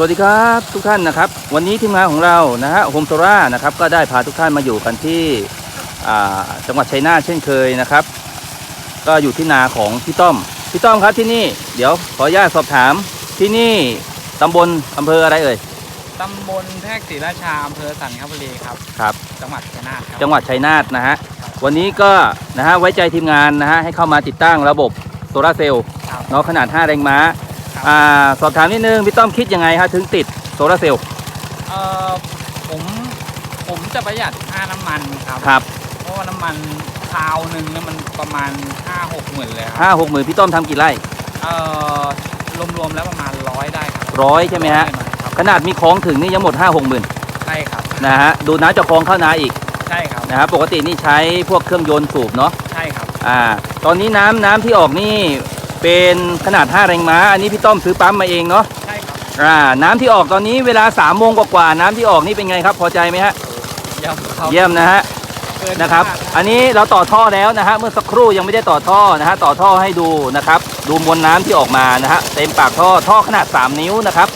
วัสดีครับทุกท่านนะครับ วันนี้ทีมงานของเรานะฮะโฮมโซล่านะครับก็ได้พาทุกท่านมาอยู่กันที่อ่าจังหวัดชัยนาทเช่นเคยนะครับ ก็อยู่ที่นาของพี่ต้อมพี่ต้อมครับที่นี่เดี๋ยวขออนุญาตสอบถามที่นี่ตำบลอำเภออะไรเอ่ยตำบลแพรกศรีราชาอำเภอสันคบุรีครับครับ จังหวัดชัยนาทครับจังหวัดชัยนาทนะฮะวันนี้ก็นะฮะไว้ใจทีมงานนะฮะให้เข้ามาติดตั้งระบบโซลาร์เซลล์ครับเนาะขนาด 5 แรงม้าครับ อ่าสอบถามนิดนึงพี่ต้อมคิดยังไงฮะถึงติดโซลาร์เซลล์เอ่อผมผมจะประหยัดค่าน้ำมันครับ ครับเพราะว่าน้ำมันคราวหนึ่งเนี่ยมันประมาณ5 6หมื่นเลยครับห้าหกหมื่นพี่ต้อมทำกี่ไร่เอ่อรวมๆแล้วประมาณร้อยได้ครับร้อยใช่ไหมฮะอยน่อยครับขนาดมีของถึงนี่ยังหมด5 6หมื่นใช่ครับนะฮะ ดูน้ำจะคลองเข้านาอีกใช่ครับนะฮะปกตินี่ใช้พวกเครื่องยนต์สูบเนาะ ใช่ครับ อ่า ตอนนี้น้ำน้ำที่ออกนี่ เป็นขนาด 5 แรงม้า อันนี้พี่ต้อมซื้อปั๊มมาเองเนาะใช่ครับอ่าน้ำที่ออกตอนนี้เวลา3ามโมงกว่าๆน้ำที่ออกนี่เป็นไงครับพอใจไหมฮะเยี่ยมครับเยี่ยมนะฮะเกินนะครับาดอันนี้เราต่อท่อแล้วนะฮะเมื่อสักครู่ยังไม่ได้ต่อท่อนะฮะต่อท่อให้ดูนะครับ ดูมวลน้ำที่ออกมานะฮะเต็มปากท่อท่อขนาด 3 นิ้วนะครับ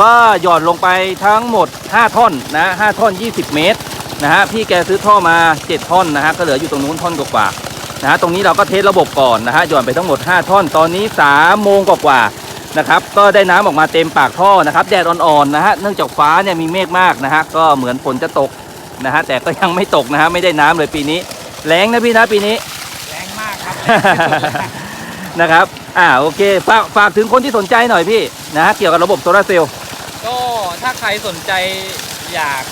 ก็หย่อนลงไปทั้งหมด 5 ท่อนนะ5ท่อน 20 เมตรนะฮะพี่แกซื้อท่อมา 7 ท่อนนะฮะก็เหลืออยู่ตรงนู้นท่อนกว่าๆ นะฮะตรงนี้เราก็เทสระบบก่อนนะฮะหย่อนไปทั้งหมด 5 ท่อน ตอนนี้3โมงกว่าๆนะครับ ก็ได้น้ำออกมาเต็มปากท่อนะครับ แดดอ่อนๆนะฮะเนื่องจากฟ้าเนี่ยมีเมฆมากนะฮะก็เหมือนฝนจะตกนะฮะแต่ก็ยังไม่ตกนะฮะไม่ได้น้ำเลยปีนี้แรงนะพี่นะปีนี้แรงมากครับนะครับอ่าโอเคฝากฝากถึงคนที่สนใจหน่อยพี่นะฮะเกี่ยวกับระบบโซลาร์เซลล์ก็ถ้าใครสนใจอยาก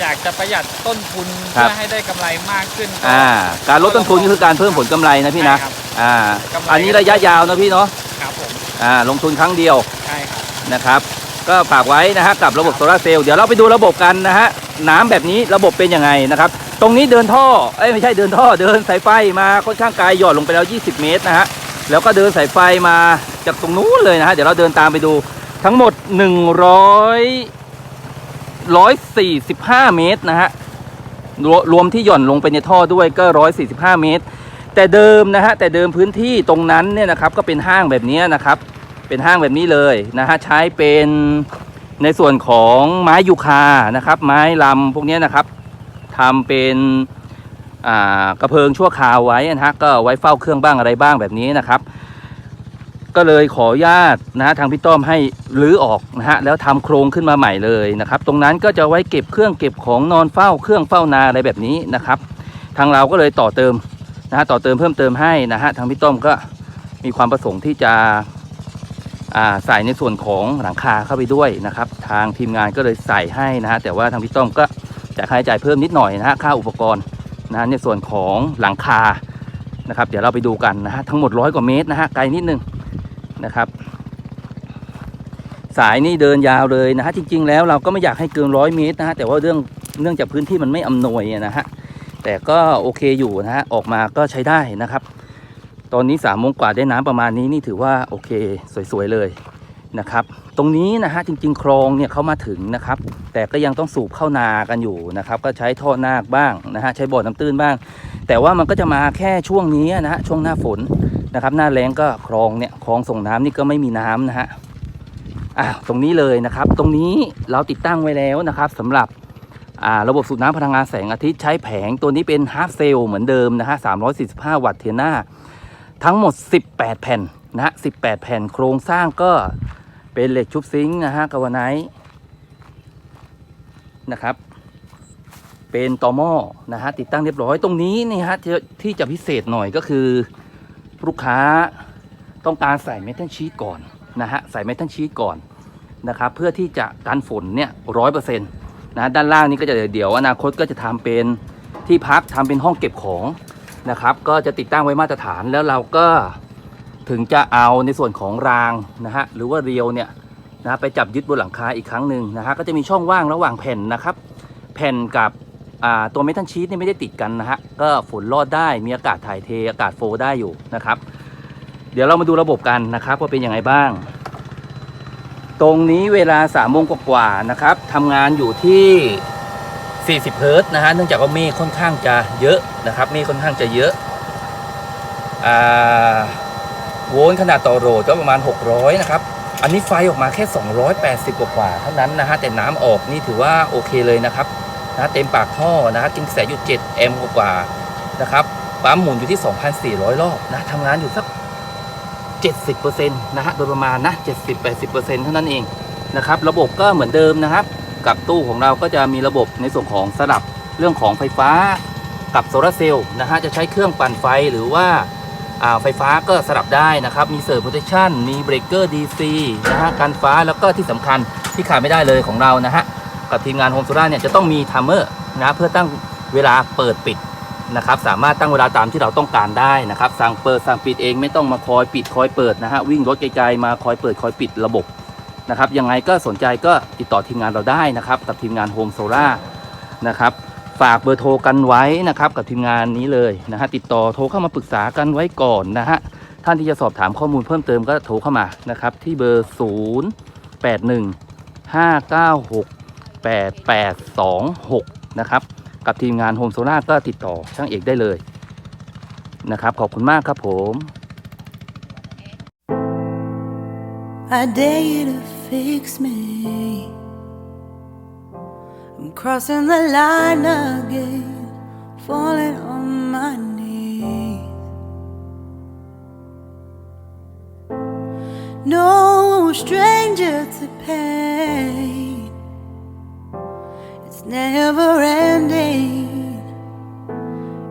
อยากจะประหยัดต้นทุนครัเพื่บอให้ได้กำไรมากขึ้นก็ อ่า การลดต้นทุนก็คือการเพิ่มผลกำไรนะพี่นะ ใช่ครับอ่า กำไร อันนี้ระยะยาวนะพี่เนาะ ครับผมอ่า ลงทุนครั้งเดียวใช่ครับ นะครับ ก็ฝากไว้นะฮะกับระบบโซลาร์เซลล์ เดี๋ยวเราไปดูระบบกันนะฮะ น้ำแบบนี้ระบบเป็นยังไงนะครับ ตรงนี้เดินท่อ เอ้ยไม่ใช่เดินท่อ เดินสายไฟมาค่อนข้างไกลหย่อนลงไปแล้ว 20 เมตรนะฮะ แล้วก็เดินสายไฟมาจากตรงนู้นเลยนะฮะ เดี๋ยวเราเดินตามไปดูทั้งหมด 100 145 เมตรนะฮะรวรวมที่หย่อนลงไปในท่อด้วยก็ 145 เมตร แต่เดิมนะฮะแต่เดิมพื้นที่ตรงนั้นเนี่ยนะครับก็เป็นห้างแบบนี้นะครับ เป็นห้างแบบนี้เลยนะฮะใช้เป็นในส่วนของไม้ยูคานะครับ ไม้ลำพวกนี้นะครับทำเป็นกระเพิงชั่วคราวไว้นะฮะก็ไว้เฝ้าเครื่องบ้างอะไรบ้างแบบนี้นะครับ ก็เลยขออนุญาตนะฮะทางพี่ต้อมให้รื้อออกนะฮะแล้วทำโครงขึ้นมาใหม่เลยนะครับ ตรงนั้นก็จะไว้เก็บเครื่องเก็บของนอนเฝ้าเครื่องเฝ้านาอะไรแบบนี้นะครับ ทางเราก็เลยต่อเติมนะฮะต่อเติมเพิ่มเติมให้นะฮะทางพี่ต้อมก็มีความประสงค์ที่จะใส่ในส่วนของหลังคาเข้าไปด้วยนะครับ ทางทีมงานก็เลยใส่ให้นะฮะแต่ว่าทางพี่ต้อมก็จะค่าใช้จ่ายเพิ่มนิดหน่อยนะฮะค่าอุปกรณ์นะฮะในส่วนของหลังคานะครับ เดี๋ยวเราไปดูกันนะฮะทั้งหมดร้อยกว่าเมตรนะฮะไกลนิดนึง นะครับ สายนี่เดินยาวเลยนะฮะจริง ๆ แล้วเราก็ไม่อยากให้เกินร้อยเมตรนะฮะแต่ว่าเรื่องเนื่องจากพื้นที่มันไม่อำนวยนะฮะแต่ก็โอเคอยู่นะฮะออกมาก็ใช้ได้นะครับ ตอนนี้สามโมงกว่าได้น้ำประมาณนี้นี่ถือว่าโอเคสวยๆเลยนะครับ ตรงนี้นะฮะจริง ๆ คลองเนี่ยเขามาถึงนะครับ แต่ก็ยังต้องสูบเข้านากันอยู่นะครับ ก็ใช้ท่อนาคบ้างนะฮะใช้บ่อน้ำตื้นบ้าง แต่ว่ามันก็จะมาแค่ช่วงนี้นะฮะช่วงหน้าฝน นะครับ หน้าแล้งก็คลองเนี่ยคลองส่งน้ำนี่ก็ไม่มีน้ำนะฮะอ่าตรงนี้เลยนะครับ ตรงนี้เราติดตั้งไว้แล้วนะครับสำหรับอ่าระบบสูบน้ำพลังงานแสงอาทิตย์ใช้แผงตัวนี้เป็นฮาร์เซลเหมือนเดิมนะฮะ345วัตต์เทียน่าทั้งหมด 18 แผ่นนะฮะ18แผ่นโครงสร้างก็เป็นเหล็กชุบซิงค์นะฮะกาวไนท์นะครับ เป็นตอหม้อนะฮะติดตั้งเรียบร้อยตรงนี้นี่ฮะที่ที่จะพิเศษหน่อยก็คือ ลูกค้าต้องการใส่เมทัลชีตก่อนนะฮะใส่เมทัลชีตก่อนนะครับเพื่อที่จะกันฝนเนี่ยร้อยเปอร์เซ็นต์นะด้านล่างนี้ก็จะเดี๋ยวอนาคตก็จะทำเป็นที่พักทำเป็นห้องเก็บของนะครับก็จะติดตั้งไว้มาตรฐานแล้วเราก็ถึงจะเอาในส่วนของรางนะฮะหรือว่าเรียวเนี่ยนะไปจับยึดบนหลังคาอีกครั้งหนึ่งนะฮะก็จะมีช่องว่างระหว่างแผ่นนะครับ แผ่นกับ ตัวเมทัลชีตนี่ไม่ได้ติดกันนะฮะ ก็ฝนรอดได้มีอากาศถ่ายเทอากาศโฟลได้อยู่นะครับ เดี๋ยวเรามาดูระบบกันนะครับว่าเป็นยังไงบ้าง ตรงนี้เวลา3ามโมงกว่าๆนะครับทำงานอยู่ที่ 40เฮิรต์นะฮะเนื่องจากว่าเมฆค่อนข้างจะเยอะนะครับเมฆค่อนข้างจะเยอะอโวลต์ขนาดต่อโหลดก็ประมาณ 600 นะครับ อันนี้ไฟออกมาแค่ 280 กว่ากว่าๆเท่านั้นนะฮะแต่น้ำออกนี่ถือว่าโอเคเลยนะครับ นะเต็มปากท่อนะฮะกินกระแสอยู่7แอมป์กว่านะครับปั๊มหมุนอยู่ที่ 2,400 รอบนะทำงานอยู่สัก 70%นะฮะโดยประมาณนะ 70-80%เท่านั้นเองนะครับระบบก็เหมือนเดิมนะครับ กับตู้ของเราก็จะมีระบบในส่วนของสลับเรื่องของไฟฟ้ากับโซลาร์เซลล์นะฮะจะใช้เครื่องปั่นไฟหรือว่าาไฟฟ้าก็สลับได้นะครับ มีเซอร์โปรเทคชั่นมีเบรกเกอร์ DC นะฮะกันฟ้าแล้วก็ที่สำคัญที่ขาดไม่ได้เลยของเรานะฮะ กับทีมงานโฮมโซล่าเนี่ยจะต้องมีไทม์เมอร์นะเพื่อตั้งเวลาเปิดปิดนะครับสามารถตั้งเวลาตามที่เราต้องการได้นะครับ สั่งเปิดสั่งปิดเองไม่ต้องมาคอยปิดคอยเปิดนะฮะวิ่งรถไกลๆมาคอยเปิดคอยปิดระบบนะครับยังไงก็สนใจก็ติดต่อทีมงานเราได้นะครับ กับทีมงานโฮมโซล่านะครับฝากเบอร์โทรกันไว้นะครับกับทีมงานนี้เลยนะฮะติดต่อโทรเข้ามาปรึกษากันไว้ก่อนนะฮะท่านที่จะสอบถามข้อมูลเพิ่มเติมก็โทรเข้ามานะครับที่เบอร์ 0 8 1 5 9 6 8 8 2 6 นะครับ กับทีมงานโฮมโซล่าก็ติดต่อช่างเอกได้เลยนะครับ ขอบคุณมากครับผม I dare you to fix me. I'm crossing the line again, falling on my knees. No stranger to pain,